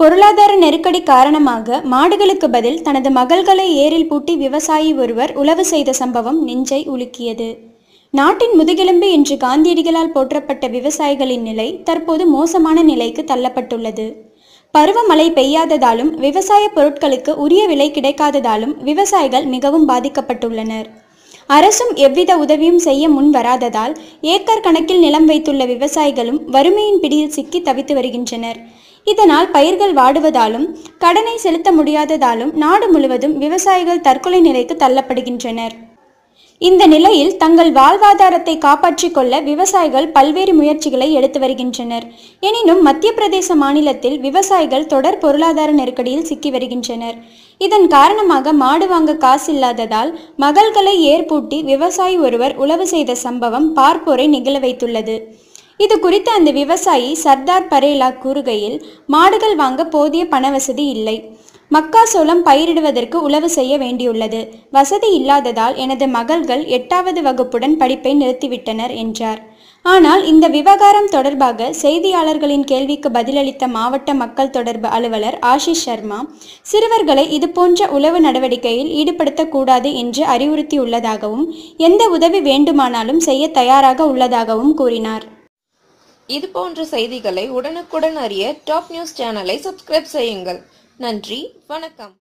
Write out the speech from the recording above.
பொருளாதார நெருக்கடி காரணமாக மாடுகளுக்கு பதில் தனது மகள்களை ஏரில் பூட்டி விவசாயி ஒருவர் உழவு செய்த சம்பவம் நெஞ்சை உலுக்கியது. நாட்டின் முதுகெலும்பு என்று காந்தியடிகளால் போற்றப்பட்ட விவசாயிகளின் நிலை தற்போது மோசமான நிலைக்கு தள்ளப்பட்டுள்ளது. பருவமழை பெய்யாததாலும் விவசாய பொருட்களுக்கு உரிய விலை கிடைக்காததாலும் விவசாயிகள் மிகவும் பாதிக்கப்பட்டுள்ளனர். அரசும் எவ்வித உதவியும் செய்ய முன் வராததால் ஏக்கர் கணக்கில் நிலம் வைத்துள்ள விவசாயிகளும் வறுமையின் பிடியில் சிக்கி தவித்து வருகின்றனர். இதனால் பயிர்கள் வாடுவதாலும் கடனை செலுத்த முடியாததாலும் நாடு முழுவதும் விவசாயிகள் தற்கொலை நிலைக்கு தள்ளப்படுகின்றனர். இந்த நிலையில் தங்கள் வாழ்வாதாரத்தை காப்பாற்றிக் கொள்ள விவசாயிகள் பல்வேறு முயற்சிகளை எடுத்து வருகின்றனர். எனினும் மத்திய பிரதேச மாநிலத்தில் விவசாயிகள் தொடர் பொருளாதார நெருக்கடியில் சிக்கி வருகின்றனர். இதன் காரணமாக மாடு வாங்க காசு இல்லாததால் மகள்களை ஏற்பூட்டி விவசாயி ஒருவர் உழவு செய்த சம்பவம் பார்ப்போரை நிகழ வைத்துள்ளது. இது குறித்து அந்த விவசாயி சர்தார் பரேலா கூறுகையில் மாடுகள் வாங்க போதிய பண வசதி இல்லை. மக்காசோளம் பயிரிடுவதற்கு உழவு செய்ய வேண்டியுள்ளது. வசதி இல்லாததால் எனது மகள்கள் எட்டாவது வகுப்புடன் படிப்பை நிறுத்திவிட்டனர் என்றார். ஆனால் இந்த விவகாரம் தொடர்பாக செய்தியாளர்களின் கேள்விக்கு பதிலளித்த மாவட்ட மக்கள் தொடர்பு அலுவலர் ஆஷிஷ் சர்மா சிறுவர்களை இதுபோன்ற உளவு நடவடிக்கையில் ஈடுபடுத்தக்கூடாது என்று அறிவுறுத்தியுள்ளதாகவும் எந்த உதவி வேண்டுமானாலும் செய்ய தயாராக உள்ளதாகவும் கூறினார். இது போன்ற செய்திகளை உடனுக்குடன் அறிய டாப் நியூஸ் சேனலை சப்ஸ்கிரைப் செய்யுங்கள். நன்றி. வணக்கம்.